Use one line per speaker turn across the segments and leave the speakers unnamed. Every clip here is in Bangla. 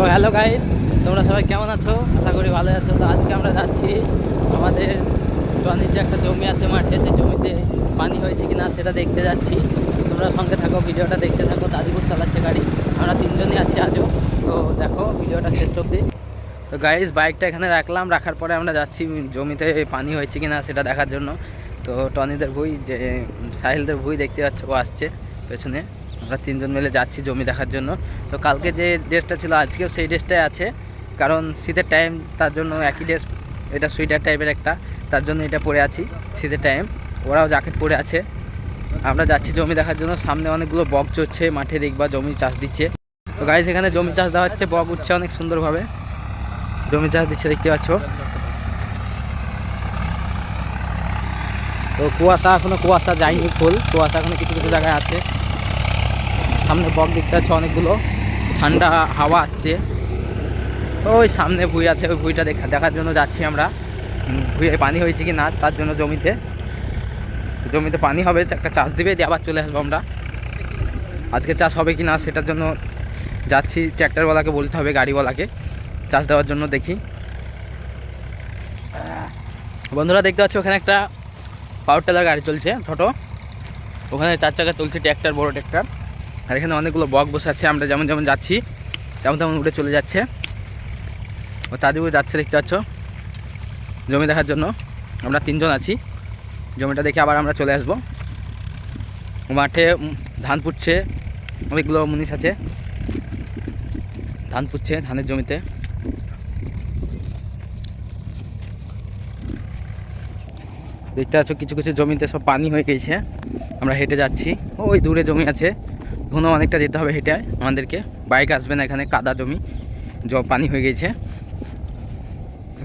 তো হ্যালো গাইস তোমরা সবাই কেমন আছো? আশা করি ভালো আছো। তো আজকে আমরা যাচ্ছি আমাদের টনির যে একটা জমি আছে মাঠে, সেই জমিতে পানি হয়েছে কি না সেটা দেখতে যাচ্ছি। তোমরা সঙ্গে থাকো, ভিডিওটা দেখতে থাকো। দাদিপুর চালাচ্ছে গাড়ি, আমরা তিনজনই আছি আজও। তো দেখো, ভিডিওটা শেষ অব্দি তো গাইজ বাইকটা এখানে রাখলাম। রাখার পরে আমরা যাচ্ছি জমিতে পানি হয়েছে কি না সেটা দেখার জন্য। তো টনিদের ভুই যে, সাহিলদের ভুই দেখতে পাচ্ছ, ও আসছে পেছনে। আমরা তিনজন মিলে যাচ্ছি জমি দেখার জন্য। তো কালকে যে ড্রেসটা ছিল, আজকেও সেই ড্রেসটাই আছে। কারণ শীতের টাইম তার জন্য একই ড্রেস এটা সুইটার টাইপের একটা, তার জন্য এটা পরে আছি শীতের টাইম ওরাও জ্যাকেট পরে আছে। আমরা যাচ্ছি জমি দেখার জন্য। সামনে অনেকগুলো বক চড়ছে, মাঠে দেখবা জমি চাষ দিচ্ছে। তো গাইজ এখানে জমি চাষ দেওয়া হচ্ছে। বক উঠছে অনেক সুন্দরভাবে। জমি চাষ দিচ্ছে, দেখতে পাচ্ছ। তো কুয়াশা এখনও, কুয়াশা যায়নি ফুল। কুয়াশা এখনও কিছু কিছু জায়গায় আছে। সামনে বক দেখতে পাচ্ছ অনেকগুলো। ঠান্ডা হাওয়া আসছে। ওই সামনে ভুঁই আছে, ওই ভুঁইটা দেখা দেখার জন্য যাচ্ছি আমরা। ভুঁইয়ে পানি হয়েছে কি না, তার জন্য জমিতে। জমিতে পানি হবে, একটা চাষ দিবে, দিয়ে আবার চলে আসব আমরা। আজকে চাষ হবে কি না, সেটার জন্য যাচ্ছি। ট্র্যাক্টরওয়ালাকে বলতে হবে, গাড়িওয়ালাকে। চাষ দেওয়ার জন্য দেখি। বন্ধুরা, দেখতে পাচ্ছ ওখানে একটা পাওয়ার টেলার গাড়ি চলছে, ছোটো। ওখানে চার চাকা চলছে ট্র্যাক্টর, বড় ট্র্যাক্টর। আর এখানে অনেকগুলো বক বসে আছে, আমরা যেমন যেমন যাচ্ছি, তেমন তেমন উঠে চলে যাচ্ছে। ও তাদিবু যাচ্ছে দেখতে পাচ্ছ, জমি দেখার জন্য। আমরা তিনজন আছি, জমিটা দেখে আবার আমরা চলে আসব। মাঠে ধান পুটছে অনেকগুলো মুনিশ আছে। ধান পুটছে ধানের জমিতে। দেখতে পাচ্ছ, কিছু কিছু জমিতে সব পানি হয়ে গেছে। আমরা হেঁটে যাচ্ছি। ওই দূরে জমি আছে। ঘন অনেকটা যেতে হবে হেঁটে আমাদেরকে বাইক আসবে না এখানে, কাদা জমি জ পানি হয়ে গেছে।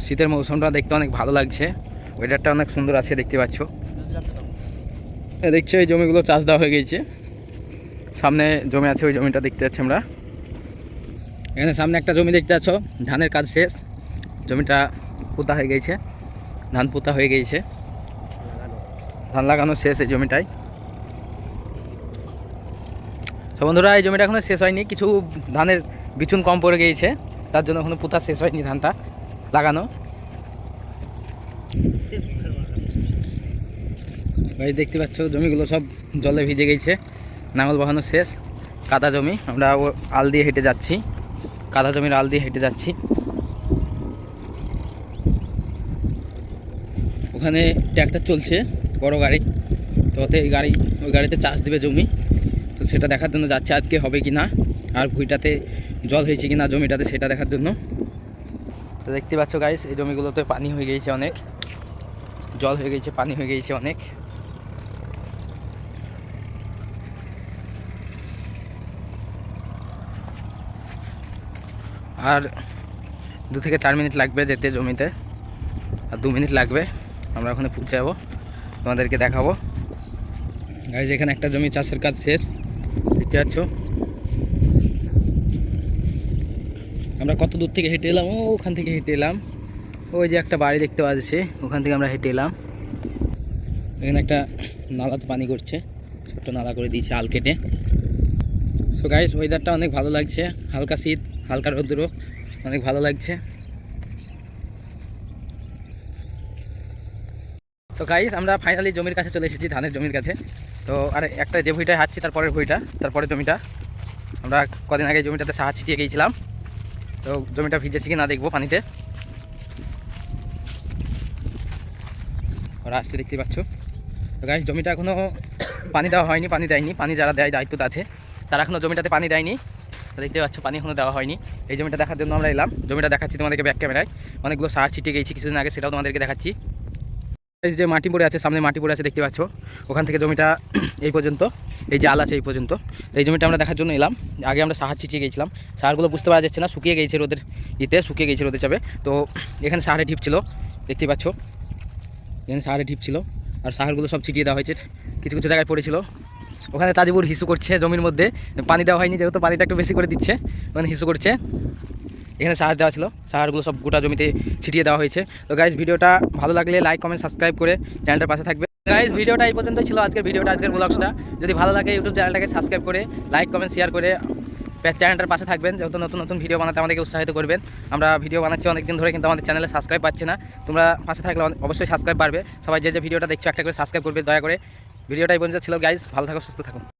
শীতের মৌসুমটা দেখতে অনেক ভালো লাগছে। ওয়েদারটা অনেক সুন্দর আছে, দেখতে পাচ্ছ। দেখছ, এই জমিগুলো চাষ দেওয়া হয়ে গেছে। সামনে জমি আছে, ওই জমিটা দেখতে পাচ্ছি আমরা। এখানে সামনে একটা জমি দেখতে পাচ্ছ, ধানের কাজ শেষ। জমিটা পোতা হয়ে গেছে, ধান পোতা হয়ে গেছে। ধান লাগানো শেষ এই জমিটায় তো বন্ধুরা, এই জমিটা এখনও শেষ হয়নি। কিছু ধানের বিচুন কম পড়ে গিয়েছে। তার জন্য এখনও পোতা শেষ হয়নি ধানটা লাগানো। ভাই, দেখতে পাচ্ছ, জমিগুলো সব জলে ভিজে গেছে। নাঙল বহানো শেষ। কাদা জমি। আমরা আল দিয়ে হেঁটে যাচ্ছি। কাদা জমির আল দিয়ে হেঁটে যাচ্ছি। ওখানে ট্র্যাক্টর চলছে, বড় গাড়ি। তো ওতে গাড়ি, ওই গাড়িতে চাষ দেবে জমি। তো সেটা দেখার জন্য যাচ্ছে আজকে হবে কি না, আর ভুঁইটাতে জল হয়েছে কি না জমিটাতে সেটা দেখার জন্য। তো দেখতে পাচ্ছ গাইস এই জমিগুলোতে পানি হয়ে গিয়েছে অনেক। জল হয়ে গেছে, পানি হয়ে গিয়েছে অনেক। আর দু থেকে চার মিনিট লাগবে যেতে জমিতে। আর দু মিনিট লাগবে, আমরা ওখানে পৌঁছে যাব তোমাদেরকে দেখাবো। গাইজ এখানে একটা জমি চাষের কাজ শেষ। দেখতে আমরা কত দূর থেকে হেঁটে এলাম? ওখান থেকে হেঁটে এলাম। ওই যে একটা বাড়ি দেখতে পাচ্ছি ওখান থেকে আমরা হেঁটে এলাম। এখানে একটা নালাতে পানি করছে, ছোট্ট নালা করে দিয়েছে আল কেটে। সো গাইস ওয়েদারটা অনেক ভালো লাগছে, হালকা শীত, হালকা রৌদ্র, অনেক ভালো লাগছে। তো গাইস আমরা ফাইনালি জমির কাছে চলে এসেছি, ধানের জমির কাছে। তো আর, একটা যে ভুঁইটায় হাঁটছি তারপরের ভুঁইটা তারপরে জমিটা। আমরা কদিন আগে জমিটাতে সাহা ছিটিয়ে গিয়েছিলাম। তো জমিটা ভিজেছে কি না দেখব পানিতে। ওরা আসছে দেখতে পাচ্ছ। তো গাইস জমিটা এখনও পানি দেওয়া হয়নি, পানি দেয়নি। পানি যারা দেয়, দায়িত্ব আছে। তারা এখনও জমিটাতে পানি দেয়নি। দেখতে পাচ্ছ, পানি এখনও দেওয়া হয়নি। এই জমিটা দেখার জন্য আমরা এলাম। জমিটা দেখাচ্ছি তোমাদেরকে ব্যাক ক্যামেরায় অনেকগুলো সার ছিটিয়ে গেছি কিছুদিন আগে সেটাও তোমাদেরকে দেখাচ্ছি। এই যে মাটি পড়ে আছে, সামনে মাটি পড়ে আছে, দেখতে পাচ্ছ? ওখান থেকে জমিটা এই পর্যন্ত, এই জাল আছে এই পর্যন্ত। এই জমিটা আমরা দেখার জন্য এলাম। আগে আমরা সাহার ছিটিয়ে গেছিলাম। সারগুলো বুঝতে পারা যাচ্ছে না, শুকিয়ে গেছে রোদের ইতে, শুকিয়ে গেছে রোদের চাপে। তো এখানে সাহারে ঢিপ ছিল, দেখতে পাচ্ছ? এখানে সাহারে ঢিপ ছিল, আর সাহারগুলো সব ছিটিয়ে দেওয়া হয়েছে। কিছু কিছু জায়গায় পড়েছিল। ওখানে তাজিবুর হিসু করছে জমির মধ্যে। পানি দেওয়া হয়নি, যেহেতু পানিটা একটু বেশি করে দিচ্ছে। ওখানে হিসু করছে। এখানে সার দেওয়া ছিল। সারগুলো সব গোটা জমিতে ছিটিয়ে দেওয়া হয়েছে। তো গাইজ ভিডিওটা ভালো লাগলে লাইক কমেন্ট সাবস্ক্রাইব করে চ্যানেলটার পাশে থাকবে। গাইজ ভিডিওটা এই পর্যন্ত ছিল। আজকের ভিডিওটা, আজকের ব্লগসটা যদি ভালো লাগে ইউটিউব চ্যানেলটাকে সাবস্ক্রাইব করে লাইক কমেন্ট শেয়ার করে চ্যানেলটার পাশে থাকবেন। যেহেতু নতুন নতুন ভিডিও বানাতে আমাদেরকে উৎসাহিত করবেন। আমরা ভিডিও বানাচ্ছি অনেকদিন ধরে, কিন্তু আমাদের চ্যানেলে সাবস্ক্রাইব পাচ্ছি না। তোমরা পাশে থাকলে অবশ্যই সাবস্ক্রাইব বাড়বে। সবাই যে যে ভিডিওটা দেখছ, একটা করে সাবস্ক্রাইব করবে। দয়া করে ভিডিওটা এই পর্যন্ত ছিল। গাইজ ভালো থাকো, সুস্থ থাকো।